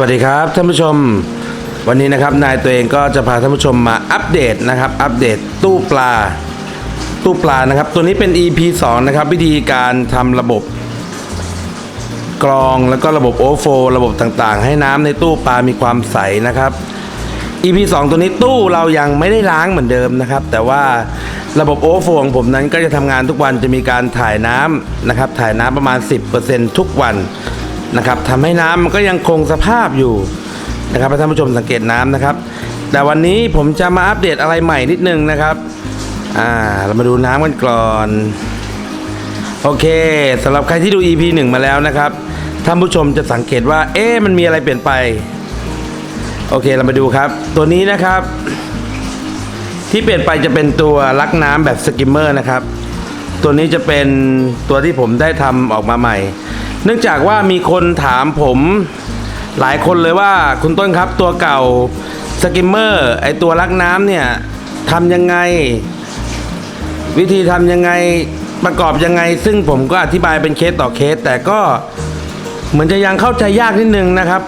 วัสดีครับท่านผู้ชมวันนี้นะครับนายตัวเองก็จะพาท่านผู้ชมมาอัปเดตนะครับ อัปเดตตู้ปลา ตู้ปลานะครับ ตัวนี้เป็น EP 2 นะครับ วิธีการทำระบบ กรองแล้วก็ระบบโอเวอร์โฟลระบบต่างๆ ให้น้ำในตู้ปลามีความใสนะครับ EP 2 ตัวนี้ตู้เรายังไม่ได้ล้างเหมือนเดิมนะครับ แต่ว่าระบบโอเวอร์โฟลว์ของผมนั้นก็จะทำงานทุกวันจะมีการถ่ายน้ำนะครับ ถ่ายน้ำประมาณ 10%ทุกวัน นะครับทำให้น้ำมันก็ยังคงสภาพอยู่นะครับท่านผู้ชมสังเกตน้ำนะครับ แต่วันนี้ผมจะมาอัปเดตอะไรใหม่นิดนึงนะครับอ่าเรามาดูน้ำกันก่อนโอเคสำหรับใครที่ดู EP 1 มาแล้วนะครับท่านผู้ชมจะสังเกตว่าเอ๊ะมันมีอะไรเปลี่ยนไป โอเคเรามาดูครับ ตัวนี้นะครับ ที่เปลี่ยนไปจะเป็นตัวลักน้ำแบบสกิมเมอร์นะครับ ตัวนี้จะเป็นตัวที่ผมได้ทำออกมาใหม่ เนื่องจากว่ามีคนถามผมหลายคนเลยว่าคุณต้นครับตัวเก่าสกิมเมอร์ไอตัวลักน้ำเนี่ยทำยังไง วิธีทำยังไงประกอบยังไง ซึ่งผมก็อธิบายเป็นเคสต่อเคส แต่ก็เหมือนจะยังเข้าใจยากนิดนึงนะครับ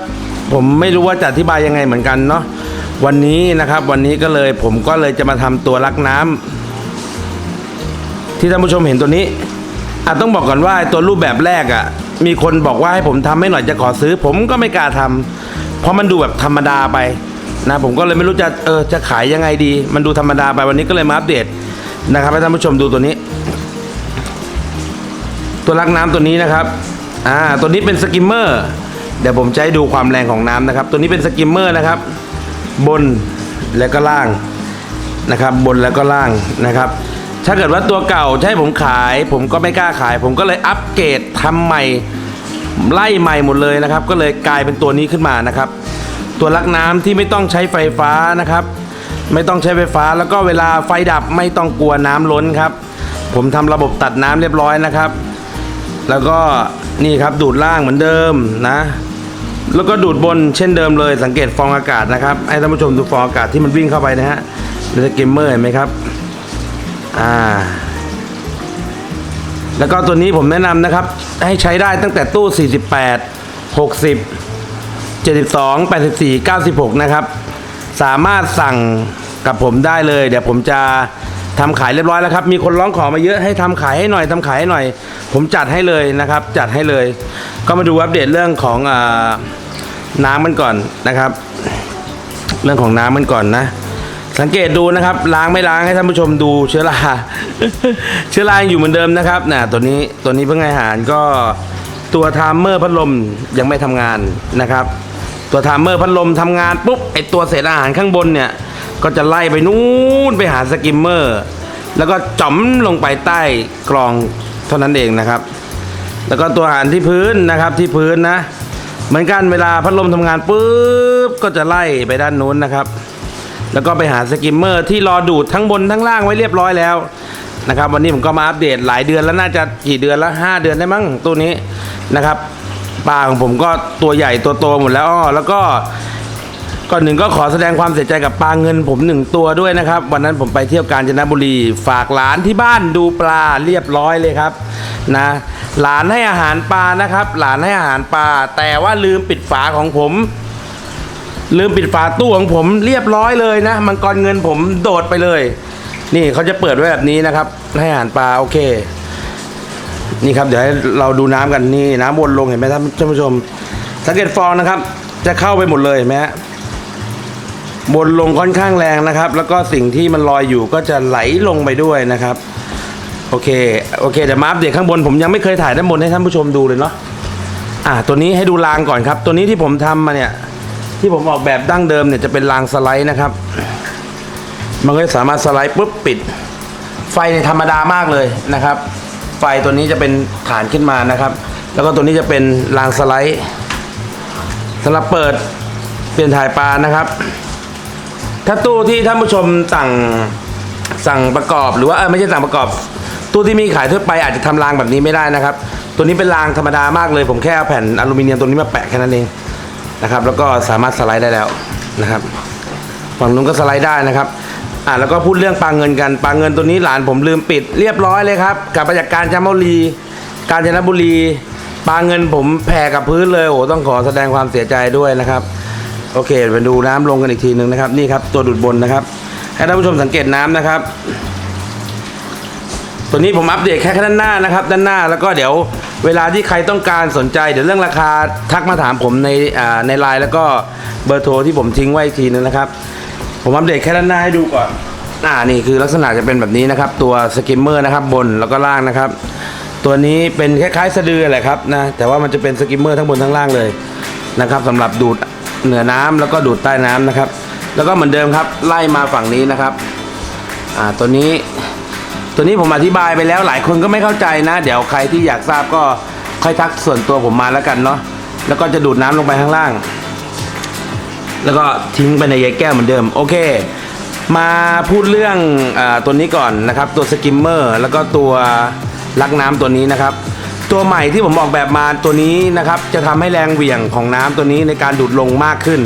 ผมไม่รู้ว่าจะอธิบายยังไงเหมือนกันเนาะวันนี้นะครับวันนี้ก็เลยผมก็เลยจะมาทำตัวลักน้ำที่ท่านผู้ชมเห็นตัวนี้อาจต้องบอกก่อนว่าตัวรูปแบบแรกอะ่ะ มีคนบอกว่าให้ผมทำให้หน่อยจะขอซื้อ ผมก็ไม่กล้าทำเพราะมันดูแบบธรรมดาไปนะผมก็เลยไม่รู้จะเออจะขายยังไงดี มันดูธรรมดาไปวันนี้ก็เลยมาอัปเดตนะครับให้ท่านผู้ชมดูตัวนี้ ตัวลักน้ำตัวนี้นะครับอ่าตัวนี้เป็นสกิมเมอร์เดี๋ยวผมจะให้ดูความแรงของน้ำนะครับ ตัวนี้เป็นสกิมเมอร์นะครับ บนแล้วก็ล่างนะครับ บนแล้วก็ล่างนะครับ ถ้าเกิดว่าตัวเก่าจะให้ผมขาย ผมก็ไม่กล้าขาย ผมก็เลยอัปเกรดทำใหม่ไล่ใหม่หมดเลยนะครับ ก็เลยกลายเป็นตัวนี้ขึ้นมานะครับ ตัวลักน้ำที่ไม่ต้องใช้ไฟฟ้านะครับ ไม่ต้องใช้ไฟฟ้าแล้วก็เวลาไฟดับไม่ต้องกลัวน้ำล้นครับ ผมทำระบบตัดน้ำเรียบร้อยนะครับ แล้วก็นี่ครับดูดล่างเหมือนเดิมนะ แล้วก็ดูดบนเช่นเดิมเลย สังเกตฟองอากาศนะครับให้ท่านผู้ชมดูฟองอากาศที่มันวิ่งเข้าไปนะฮะในสกิมเมอร์เห็นไหมครับ อ่า แล้วก็ตัวนี้ผมแนะนำนะครับ ให้ใช้ได้ตั้งแต่ตู้ 48 60 72 84 96 นะครับ สามารถสั่งกับผมได้เลย เดี๋ยวผมจะทำขายเรียบร้อยแล้วครับ มีคนร้องขอมาเยอะให้ทำขายให้หน่อยทำขายให้หน่อย ผมจัดให้เลยนะครับ จัดให้เลย ก็มาดูอัปเดตเรื่องของอน้ำมันก่อนนะครับ เรื่องของน้ำมันก่อนนะ สังเกตดูนะครับ ล้างไม่ล้างให้ท่านผู้ชมดูเชื้อรา เชื้อรายังอยู่เหมือนเดิมนะครับน่ะตัวนี้ตัวนี้เพิ่งอาหารก็ตัวไทม์เมอร์พัดลมยังไม่ทำงานนะครับ ตัวไทม์เมอร์พัดลมทำงานปุ๊บไอตัวเศษอาหารข้างบนเนี่ยก็จะไล่ไปนู่นไปหาสกิมเมอร์ แล้วก็จ่อมลงไปใต้กรองเท่านั้นเองนะครับ แล้วก็ตัวอาหารที่พื้นนะครับที่พื้นนะ เหมือนกันเวลาพัดลมทำงานปุ๊บก็จะไล่ไปด้านนู้นนะครับ แล้วก็ไปหาสกิมเมอร์ที่รอดูดทั้งบนทั้งล่างไว้เรียบร้อยแล้วนะครับวันนี้ผมก็มาอัปเดตหลายเดือนแล้วน่าจะกี่เดือนแล้วห้าเดือนได้มั้งตัวนี้นะครับปลาของผมก็ตัวใหญ่ตัวโตหมดแล้วอ้อแล้วก็ก่อนหนึ่งก็ขอแสดงความเสียใจกับปลาเงินผมหนึ่งตัวด้วยนะครับ วันนั้นผมไปเที่ยวกาญจนบุรี ฝากหลานที่บ้านดูปลาเรียบร้อยเลยครับนะหลานให้อาหารปลานะครับ หลานให้อาหารปลาแต่ว่าลืมปิดฝาของผม ลืมปิดฝาตู้ของผมเรียบร้อยเลยนะมังกรเงินผมโดดไปเลย นี่เขาจะเปิดไว้แบบนี้นะครับ ให้อาหารปลาโอเค นี่ครับเดี๋ยวให้เราดูน้ำกันนี่น้ำวนลงเห็นไหมท่านผู้ชม สังเกตฟองนะครับ จะเข้าไปหมดเลยเห็นไหมฮะบนลงค่อนข้างแรงนะครับ แล้วก็สิ่งที่มันลอยอยู่ก็จะไหลลงไปด้วยนะครับ โอเคโอเคเดี๋ยวมาอัปเดตข้างบนผมยังไม่เคยถ่ายด้านบนให้ท่านผู้ชมดูเลยเนาะอ่าตัวนี้ให้ดูรางก่อนครับ ตัวนี้ที่ผมทำมาเนี่ย ที่ผมออกแบบดั้งเดิมเนี่ยจะเป็นรางสไลด์นะครับ มันก็สามารถสไลด์ปุ๊บปิด ไฟเนี่ยธรรมดามากเลยนะครับ ไฟตัวนี้จะเป็นฐานขึ้นมานะครับ แล้วก็ตัวนี้จะเป็นรางสไลด์สำหรับเปิดเปลี่ยนถ่ายปลานะครับ ถ้าตู้ที่ท่านผู้ชมสั่งสั่งประกอบหรือว่าเออไม่ใช่สั่งประกอบ ตู้ที่มีขายทั่วไปอาจจะทำรางแบบนี้ไม่ได้นะครับ ตัวนี้เป็นรางธรรมดามากเลย ผมแค่เอาแผ่นอลูมิเนียมตัวนี้มาแปะแค่นั้นเอง นะครับ แล้วก็สามารถสไลด์ได้แล้วนะครับฝั่งนู้นก็สไลด์ได้นะครับอ่าแล้วก็พูดเรื่องปลาเงินกันปลาเงินตัวนี้หลานผมลืมปิดเรียบร้อยเลยครับกลับมาจากการจามบุรี กาญจนบุรีปลาเงินผมแผ่กับพื้นเลยโอ้ต้องขอแสดงความเสียใจด้วยนะครับโอเคไปดูน้ำลงกันอีกทีหนึ่งนะครับ นี่ครับตัวดูดบนนะครับให้ท่านผู้ชมสังเกตน้ำนะครับ ตัวนี้ผมอัปเดตแค่ด้านหน้านะครับ ด้านหน้าแล้วก็เดี๋ยว เวลาที่ใครต้องการสนใจเดี๋ยวเรื่องราคาทักมาถามผมในในไลน์แล้วก็เบอร์โทรที่ผมทิ้งไว้อีกทีนึงนะครับ ผมอัปเดตแค่ด้านหน้าให้ดูก่อนอ่านี่คือลักษณะจะเป็นแบบนี้นะครับ ตัวสกิมเมอร์นะครับบนแล้วก็ล่างนะครับ ตัวนี้เป็นคล้ายๆสะดือแหละครับนะแต่ว่ามันจะเป็นสกิมเมอร์ทั้งบนทั้งล่างเลยนะครับสำหรับดูดเหนือน้ำแล้วก็ดูดใต้น้ำนะครับ แล้วก็เหมือนเดิมครับ ไล่มาฝั่งนี้นะครับอ่าตัวนี้ ตัวนี้ผมอธิบายไปแล้วหลายคนก็ไม่เข้าใจนะ เดี๋ยวใครที่อยากทราบก็ค่อยทักส่วนตัวผมมาแล้วกันเนาะแล้วก็จะดูดน้ำลงไปข้างล่าง แล้วก็ทิ้งไปในใยแก้วเหมือนเดิม โอเค มาพูดเรื่องอตัวนี้ก่อนนะครับ ตัวสกิมเมอร์แล้วก็ตัวลักน้ำตัวนี้นะครับ ตัวใหม่ที่ผมออกแบบมาตัวนี้นะครับ จะทำให้แรงเหวี่ยงของน้ำตัวนี้ในการดูดลงมากขึ้น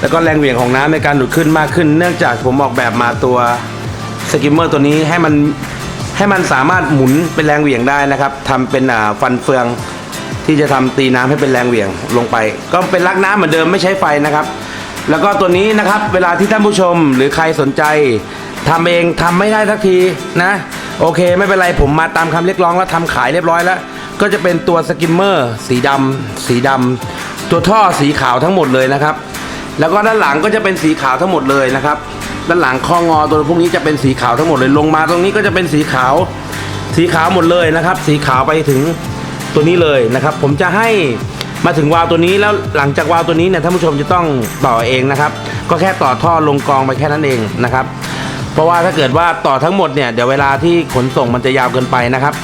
แล้วก็แรงเหวี่ยงของน้ำในการดูดขึ้นมากขึ้น เนื่องจากผมออกแบบมาตัวสกิมเมอร์ตัวนี้ให้มัน ให้มันสามารถหมุนเป็นแรงเหวี่ยงได้นะครับทำเป็นฟันเฟืองที่จะทำตีน้ำให้เป็นแรงเหวี่ยงลงไป ก็เป็นลักน้ำเหมือนเดิมไม่ใช้ไฟนะครับ แล้วก็ตัวนี้นะครับเวลาที่ท่านผู้ชมหรือใครสนใจทำเองทำไม่ได้สักทีนะ โอเคไม่เป็นไรผมมาตามคำเรียกร้องแล้วทำขายเรียบร้อยแล้ว ก็จะเป็นตัวสกิมเมอร์สีดำสีดำตัวท่อสีขาวทั้งหมดเลยนะครับ แล้วก็ด้านหลังก็จะเป็นสีขาวทั้งหมดเลยนะครับ ด้านหลังข้องอตัวพวกนี้จะเป็นสีขาวทั้งหมดเลยลงมาตรงนี้ก็จะเป็นสีขาว สีขาวหมดเลยนะครับ สีขาวไปถึงตัวนี้เลยนะครับ ผมจะให้มาถึงวาล์วตัวนี้แล้วหลังจากวาล์วตัวนี้เนี่ยท่านผู้ชมจะต้องต่อเองนะครับ ก็แค่ต่อท่อลงกองไปแค่นั้นเองนะครับ เพราะว่าถ้าเกิดว่าต่อทั้งหมดเนี่ยเดี๋ยวเวลาที่ขนส่งมันจะยาวเกินไปนะครับ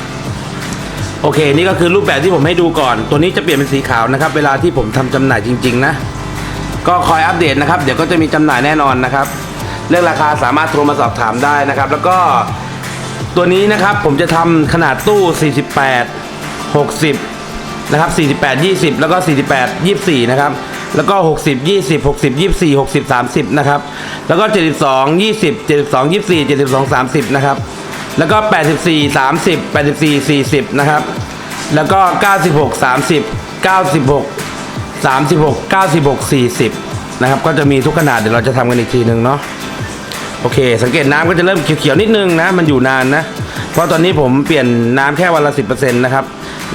โอเค นี่ก็คือรูปแบบที่ผมให้ดูก่อน ตัวนี้จะเปลี่ยนเป็นสีขาวนะครับ เวลาที่ผมทำจำหน่ายจริง ๆ นะ ก็คอยอัปเดตนะครับ เดี๋ยวก็จะมีจำหน่ายแน่นอนนะครับ เรื่องราคาสามารถโทรมาสอบถามได้นะครับ แล้วก็ตัวนี้นะครับผมจะทำขนาดตู้ 48 60 นะครับ 48 20 แล้วก็ 48 24 นะครับ แล้วก็ 60 20 60 24 60 30 นะครับ แล้วก็ 72 20 72 24 72 30 นะครับ แล้วก็ 84 30 84 40 นะครับ แล้วก็ 96 30 96 36 96 40 นะครับ ก็จะมีทุกขนาดเดี๋ยวเราจะทำกันอีกทีหนึ่งเนาะ โอเค สังเกตน้ำก็จะเริ่มเขียวๆนิดนึงนะ มันอยู่นานนะ เพราะตอนนี้ผมเปลี่ยนน้ำแค่วันละ10%นะครับ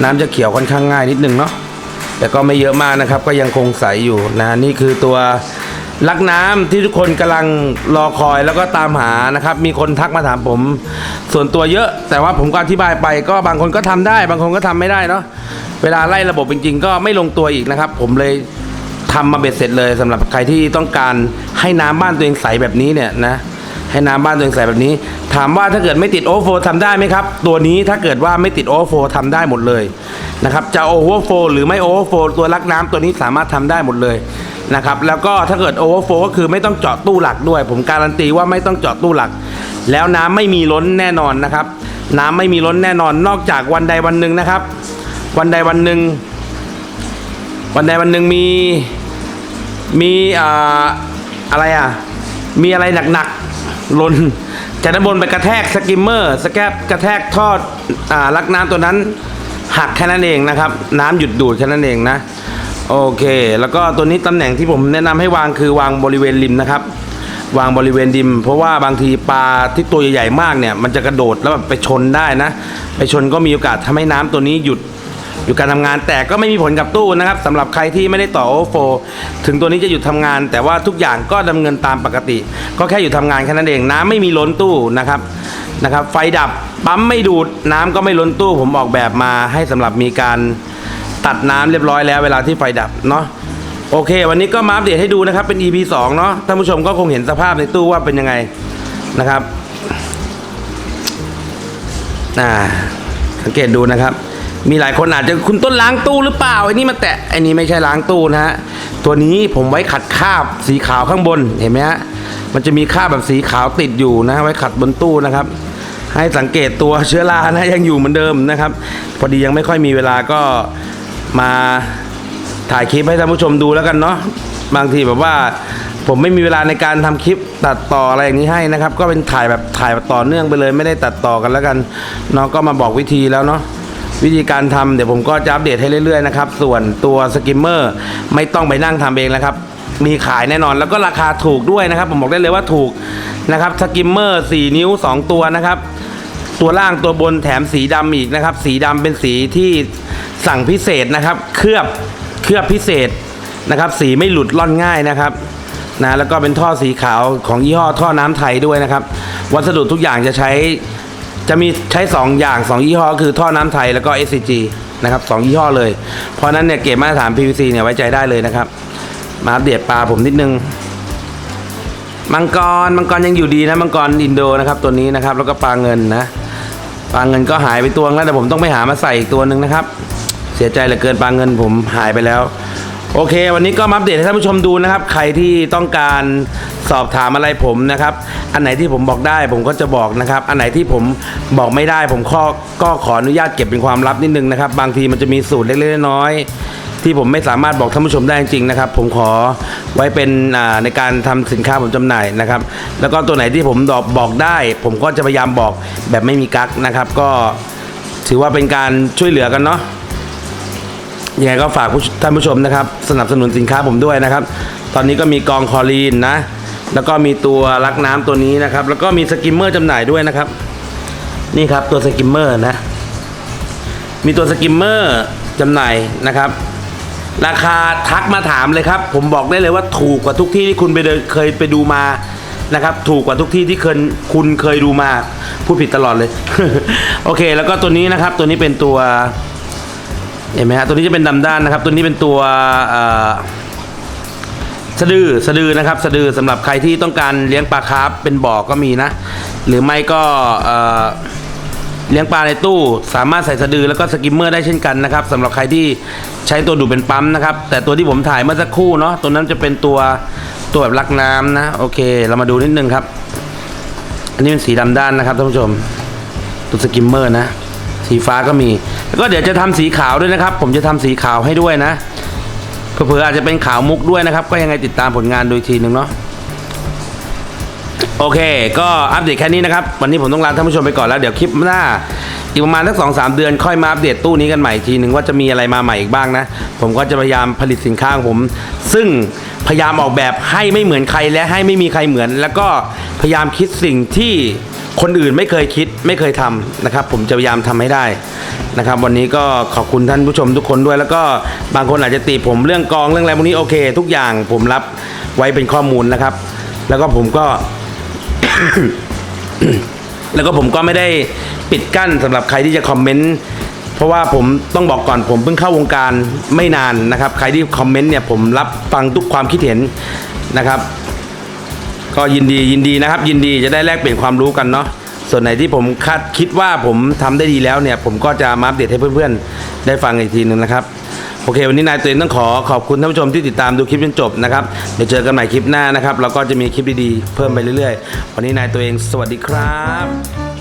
น้ำจะเขียวค่อนข้างง่ายนิดนึงเนาะแต่ก็ไม่เยอะมากนะครับ ก็ยังคงใสอยู่นะนี่คือตัวลักน้ำที่ทุกคนกำลังรอคอยแล้วก็ตามหานะครับ มีคนทักมาถามผม ส่วนตัวเยอะ แต่ว่าผมก็อธิบายไป ก็บางคนก็ทำได้ บางคนก็ทำไม่ได้เนาะเวลาไล่ระบบจริง ๆ ก็ไม่ลงตัวอีกนะครับ ผมเลยทำมาเบ็ดเสร็จเลยสำหรับใครที่ต้องการให้น้ำบ้านตัวเองใสแบบนี้เนี่ยนะ ให้น้ำบ้านตัวเองใสแบบนี้ ถามว่าถ้าเกิดไม่ติดโอเวอร์โฟทำได้ไหมครับ ตัวนี้ถ้าเกิดว่าไม่ติดโอเวอร์โฟทำได้หมดเลยนะครับจะโอเวอร์โฟหรือไม่โอเวอร์โฟตัวลักน้ำตัวนี้สามารถทำได้หมดเลยนะครับแล้วก็ถ้าเกิดโอเวอร์โฟก็คือไม่ต้องเจาะตู้หลักด้วย ผมการันตีว่าไม่ต้องเจาะตู้หลัก แล้วน้ำไม่มีล้นแน่นอนนะครับ น้ำไม่มีล้นแน่นอน นอกจากวันใดวันหนึ่งนะครับ วันใดวันหนึ่งวันใดวันหนึ่งมีมีอ่าอะไรอะมีอะไรหนักๆ ล่นจากด้านบนไปกระแทกสกิมเมอร์สแกปกระแทกทอดอ่าลักน้ำตัวนั้น หักแค่นั้นเองนะครับ น้ำหยุดดูดแค่นั้นเองนะ โอเค แล้วก็ตัวนี้ตำแหน่งที่ผมแนะนำให้วางคือวางบริเวณริมนะครับ วางบริเวณริม เพราะว่าบางทีปลาที่ตัวใหญ่ๆมากเนี่ย มันจะกระโดดแล้วแบบไปชนได้นะ ไปชนก็มีโอกาสทำให้น้ำตัวนี้หยุด อยู่การทำงานแต่ก็ไม่มีผลกับตู้นะครับสำหรับใครที่ไม่ได้ต่อโอโฟถึงตัวนี้จะหยุดทำงาน แต่ว่าทุกอย่างก็ดำเนินตามปกติ ก็แค่อยู่ทำงานแค่นั้นเองน้ำไม่มีล้นตู้นะครับนะครับไฟดับปั๊มไม่ดูดน้ำก็ไม่ล้นตู้ ผมออกแบบมาให้สำหรับมีการตัดน้ำเรียบร้อยแล้วเวลาที่ไฟดับเนาะโอเค วันนี้ก็มาอัปเดตให้ดูนะครับเป็น EP 2 เนาะท่านผู้ชมก็คงเห็นสภาพในตู้ว่าเป็นยังไงนะครับอ่าสังเกตดูนะครับ มีหลายคนอาจจะคุณต้นล้างตู้หรือเปล่าไอ้นี่มาแตะไอ้นี่ไม่ใช่ล้างตู้นะฮะตัวนี้ผมไว้ขัดคราบสีขาวข้างบนเห็นไหมฮะมันจะมีคราบแบบสีขาวติดอยู่นะ ไว้ขัดบนตู้นะครับ ให้สังเกตตัวเชื้อรานะยังอยู่เหมือนเดิมนะครับ พอดียังไม่ค่อยมีเวลาก็มาถ่ายคลิปให้ท่านผู้ชมดูแล้วกันเนาะบางทีแบบว่าผมไม่มีเวลาในการทำคลิปตัดต่ออะไรอย่างนี้ให้นะครับ ก็เป็นถ่ายแบบถ่ายแบบต่อเนื่องไปเลย ไม่ได้ตัดต่อกันแล้วกันน้องก็มาบอกวิธีแล้วเนาะ วิธีการทำเดี๋ยวผมก็จะอัปเดตให้เรื่อยๆนะครับ ส่วนตัวสกิมเมอร์ไม่ต้องไปนั่งทำเองแล้วครับ มีขายแน่นอนแล้วก็ราคาถูกด้วยนะครับ ผมบอกได้เลยว่าถูกนะครับสกิมเมอร์4นิ้ว 2 ตัวนะครับ ตัวล่างตัวบนแถมสีดำอีกนะครับ สีดำเป็นสีที่สั่งพิเศษนะครับ เคลือบเคลือบพิเศษนะครับ สีไม่หลุดล่อนง่ายนะครับนะแล้วก็เป็นท่อสีขาวของยี่ห้อท่อน้ำไทยด้วยนะครับ วัสดุทุกอย่างจะใช้ จะมีใช้ 2 อย่าง 2 ยี่ห้อคือท่อน้ำไทยแล้วก็ SCG นะครับสองยี่ห้อเลย เพราะนั้นเนี่ยเกรดมาตรฐาน PVC เนี่ยไว้ใจได้เลยนะครับ มาอัปเดตปลาผมนิดนึง มังกรมังกรยังอยู่ดีนะมังกรอินโดนะครับตัวนี้นะครับ แล้วก็ปลาเงินนะปลาเงินก็หายไปตัวแล้วแต่ผมต้องไปหามาใส่อีกตัวหนึ่งนะครับ เสียใจเหลือเกินปลาเงินผมหายไปแล้ว โอเค วันนี้ก็มาอัปเดตให้ท่านผู้ชมดูนะครับ ใครที่ต้องการสอบถามอะไรผมนะครับ อันไหนที่ผมบอกได้ผมก็จะบอกนะครับ อันไหนที่ผมบอกไม่ได้ ผมข้อก็ขออนุญาตเก็บเป็นความลับนิดนึงนะครับ บางทีมันจะมีสูตรเล็กๆน้อยๆที่ผมไม่สามารถบอกท่านผู้ชมได้จริงๆนะครับ ผมขอไว้เป็นในการทำสินค้าผมจำหน่ายนะครับ แล้วก็ตัวไหนที่ผมบอกบอกได้ ผมก็จะพยายามบอกแบบไม่มีกักนะครับ ก็ถือว่าเป็นการช่วยเหลือกันเนาะ ยังไงก็ฝากท่านผู้ชมนะครับ สนับสนุนสินค้าผมด้วยนะครับ ตอนนี้ก็มีกองคอรีนนะ แล้วก็มีตัวรักน้ำตัวนี้นะครับ แล้วก็มีสกิมเมอร์จำหน่ายด้วยนะครับ นี่ครับตัวสกิมเมอร์นะ มีตัวสกิมเมอร์จำหน่ายนะครับ ราคาทักมาถามเลยครับ ผมบอกได้เลยว่าถูกกว่าทุกที่ที่คุณไปเดินเคยไปดูมานะครับถูกกว่าทุกที่ที่เคยคุณเคยดูมา พูดผิดตลอดเลย โอเค แล้วก็ตัวนี้นะครับ ตัวนี้เป็นตัว เห็นไหมฮะตัวนี้จะเป็นดำด้านนะครับ ตัวนี้เป็นตัวสะดือสะดือนะครับสะดือสำหรับใครที่ต้องการเลี้ยงปลาคาร์ฟเป็นบ่อก็มีนะ หรือไม่ก็เลี้ยงปลาในตู้ สามารถใส่สะดือแล้วก็สกิมเมอร์ได้เช่นกันนะครับสำหรับใครที่ใช้ตัวดูดเป็นปั๊มนะครับ แต่ตัวที่ผมถ่ายเมื่อสักครู่เนาะตัวนั้นจะเป็นตัวตัวแบบรักน้ำนะโอเค เรามาดูนิดนึงครับ อันนี้เป็นสีดำด้านนะครับท่านผู้ชม ตัวสกิมเมอร์นะ สีฟ้าก็มี แล้วก็เดี๋ยวจะทำสีขาวด้วยนะครับ ผมจะทำสีขาวให้ด้วยนะเผื่ออาจจะเป็นขาวมุกด้วยนะครับ ก็ยังไงติดตามผลงานโดยทีหนึ่งเนาะโอเค ก็อัปเดตแค่นี้นะครับ วันนี้ผมต้องลาท่านผู้ชมไปก่อนแล้ว เดี๋ยวคลิปหน้า อีกประมาณสักสองสามเดือนค่อยมาอัปเดตตู้นี้กันใหม่ทีหนึ่งว่าจะมีอะไรมาใหม่อีกบ้างนะ ผมก็จะพยายามผลิตสินค้าของผม ซึ่งพยายามออกแบบให้ไม่เหมือนใครและให้ไม่มีใครเหมือน แล้วก็พยายามคิดสิ่งที่ คนอื่นไม่เคยคิดไม่เคยทำนะครับ ผมจะพยายามทำให้ได้นะครับ วันนี้ก็ขอบคุณท่านผู้ชมทุกคนด้วย แล้วก็บางคนอาจจะติผมเรื่องกองเรื่องอะไรพวกนี้โอเค ทุกอย่างผมรับไว้เป็นข้อมูลนะครับ แล้วก็ผมก็ แล้วก็ผมก็ไม่ได้ปิดกั้นสำหรับใครที่จะคอมเมนต์เพราะว่าผมต้องบอกก่อนผมเพิ่งเข้าวงการไม่นานนะครับ ใครที่คอมเมนต์เนี่ยผมรับฟังทุกความคิดเห็นนะครับ ก็ยินดียินดีนะครับ ยินดีจะได้แลกเปลี่ยนความรู้กันเนาะส่วนไหนที่ผมคาดคิดว่าผมทำได้ดีแล้วเนี่ย ผมก็จะมาอัปเดตให้เพื่อนๆ ได้ฟังอีกทีหนึ่งนะครับโอเค วันนี้นายตัวเองต้องขอขอบคุณท่านผู้ชมที่ติดตามดูคลิปจนจบนะครับเดี๋ยวเจอกันใหม่คลิปหน้านะครับเราก็จะมีคลิปดีๆเพิ่มไปเรื่อยๆ วันนี้นายตัวเองสวัสดีครับ